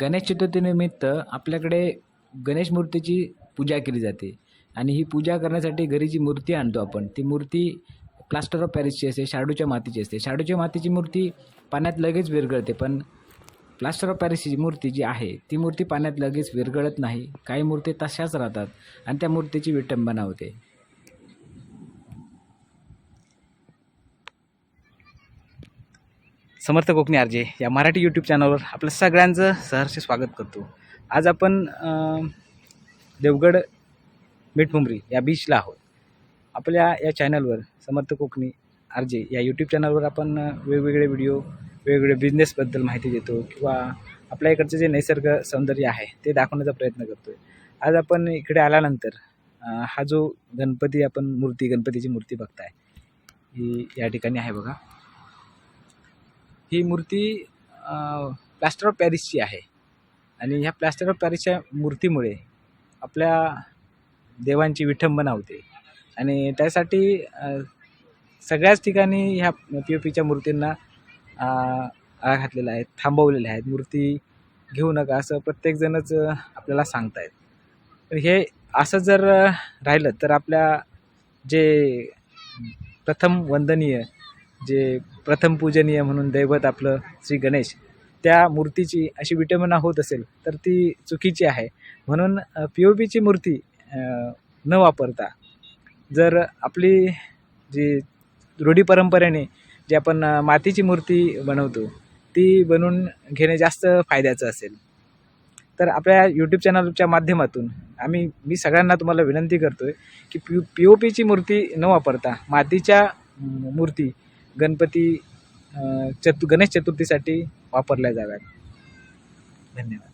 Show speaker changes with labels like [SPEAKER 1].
[SPEAKER 1] गणेश चतुर्थीनिमित्त आपल्याकडे गणेश मूर्तीची पूजा केली जाते. आणि ही पूजा करण्यासाठी घरी जी मूर्ती आणतो आपण. ती मूर्ती प्लास्टर ऑफ पॅरिसची असते शाडूच्या मातीची असते. शाडूच्या मातीची मूर्ती पाण्यात लगेच विरघळते पण प्लास्टर ऑफ पॅरिसची मूर्ती जी आहे ती मूर्ती पाण्यात लगेच विरघळत नाही. काही मूर्ती तशाच राहतात आणि त्या मूर्तीची विटंबना होते.
[SPEAKER 2] समर्थ कोकणी आरजे या मराठी यूट्यूब चॅनलवर आपलं सगळ्यांचं सहर्ष स्वागत करतो. आज आपण देवगड मिठमुंबरी या बीचला आहोत. आपल्या या चॅनलवर समर्थ कोकणी आरजे या यूट्यूब चॅनलवर आपण वेगवेगळे व्हिडिओ वेगवेगळे बिझनेसबद्दल माहिती देतो किंवा आपल्या इकडचं जे नैसर्ग सौंदर्य आहे ते दाखवण्याचा प्रयत्न करतो आहे आज आपण इकडे आल्यानंतर हा जो गणपती आपण मूर्ती गणपतीची मूर्ती बघताय ही या ठिकाणी आहे बघा. ही मूर्ती प्लॅस्टर ऑफ पॅरिसची आहे. आणि ह्या प्लॅस्टर ऑफ पॅरिसच्या मूर्तीमुळे आपल्या देवांची विठंबना होते. आणि त्यासाठी सगळ्याच ठिकाणी ह्या पी ओ पीच्या मूर्तींना आळा घातलेला आहे थांबवलेल्या आहेत. मूर्ती घेऊ नका असं प्रत्येकजणच आपल्याला सांगतायत. तर हे असं जर राहिलं तर आपल्या जे प्रथम वंदनीय जे प्रथम पूजनीय म्हणून दैवत आपलं श्री गणेश त्या मूर्तीची अशी विटंबना होत असेल तर ती चुकीची आहे. म्हणून पी ओ पीची मूर्ती न वापरता जर आपली जी रूढी परंपरेने जी आपण मातीची मूर्ती बनवतो ती बनवून घेणे जास्त फायद्याचं असेल. तर आपल्या यूट्यूब चॅनलच्या माध्यमातून आम्ही मी सगळ्यांना तुम्हाला विनंती करतो आहे की पी पी ओ पीची मूर्ती न वापरता मातीच्या मूर्ती गणपती चतु गणेश चतुर्थीसाठी वापरल्या जाव्यात. धन्यवाद.